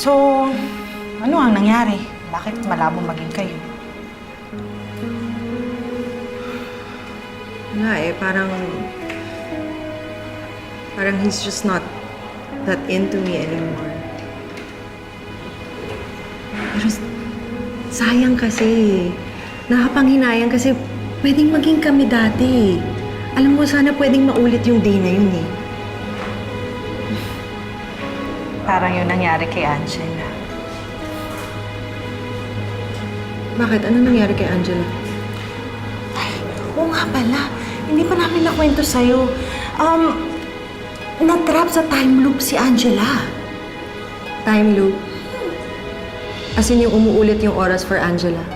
So, ano ang nangyari? Bakit malabo maging kayo? Wala eh, parang... Parang he's just not that into me anymore. Pero sayang kasi. Nakapanghinayang kasi pwedeng maging kami dati. Alam mo, sana pwedeng maulit yung day na yun eh. Parang yung nangyari kay Angela. Bakit? Ano nangyari kay Angela? Ay, oo nga pala. Hindi pa namin nakwento sa'yo. Um, natrap sa time loop si Angela. Time loop? As in yung umuulit yung oras for Angela.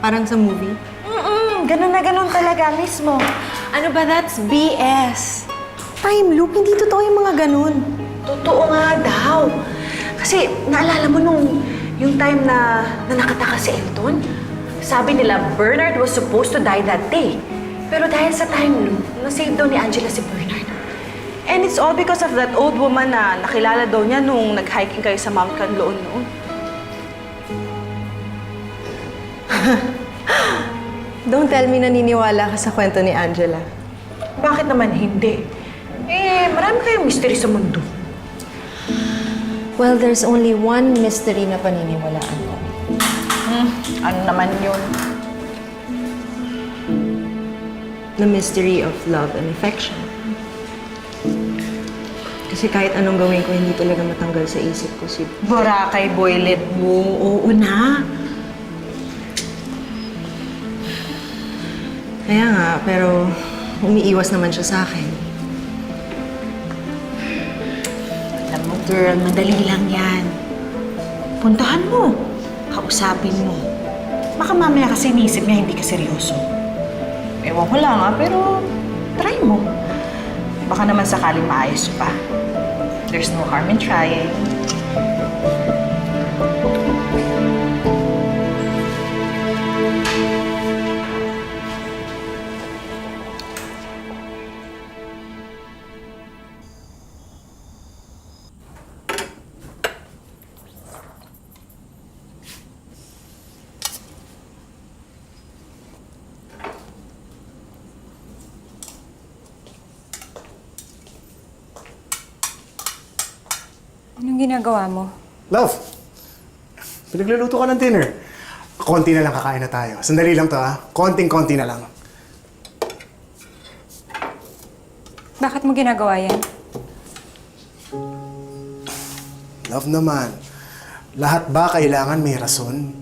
Parang sa movie. Mm-mm, ganun na ganun talaga mismo. Ano ba? That's BS. Time loop? Hindi totoo yung mga ganun. Totoo nga daw. Kasi naalala mo nung yung time na, na nakataka si Elton? Sabi nila, Bernard was supposed to die that day. Pero dahil sa time loop, nasave daw ni Angela si Bernard. And it's all because of that old woman na nakilala daw niya nung nag-hiking kayo sa Mount Canloon noon. Don't tell me naniniwala ka sa kwento ni Angela. Bakit naman hindi? Eh, marami kayong mystery sa mundo. Well, there's only one mystery na paniniwalaan ko. Hmm, ano naman yun? The mystery of love and affection. Kasi kahit anong gawin ko, hindi talaga matanggal sa isip ko si... Boracay boylet mo. Oo na. Kaya nga, pero umiiwas naman siya sa akin. Girl, madali lang yan. Puntahan mo. Kausapin mo. Baka mamaya kasi inisip niya hindi ka seryoso. Ewan ko lang ah, pero try mo. Baka naman sakaling maayos pa. There's no harm in trying. Anong ginagawa mo? Love, pinagluluto ka ng dinner. Konti na lang kakain na tayo. Sandali lang to ha. Konting-konti na lang. Bakit mo ginagawa yan? Love naman. Lahat ba kailangan may rason?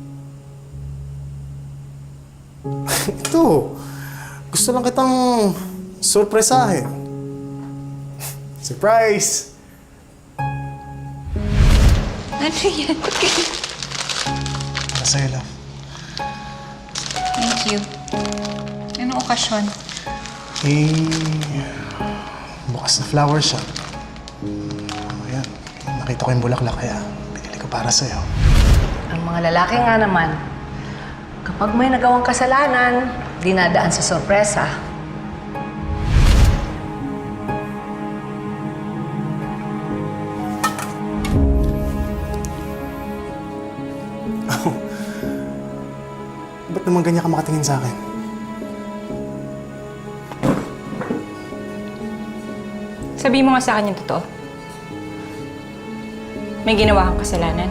Ito. Gusto lang kitang sorpresahin. Surprise! Ano yan? Para sa'yo, love. Thank you. Anong okasyon? Eh, bukas na flower shop. Ayan, nakita ko yung bulaklak kaya pinili ko para sa'yo. Ang mga lalaki nga naman, kapag may nagawang kasalanan, dinadaan sa sorpresa. Ba't naman ganyan ka makatingin sa akin? Sabihin mo nga sa akin yung totoo. May ginawa kang kasalanan.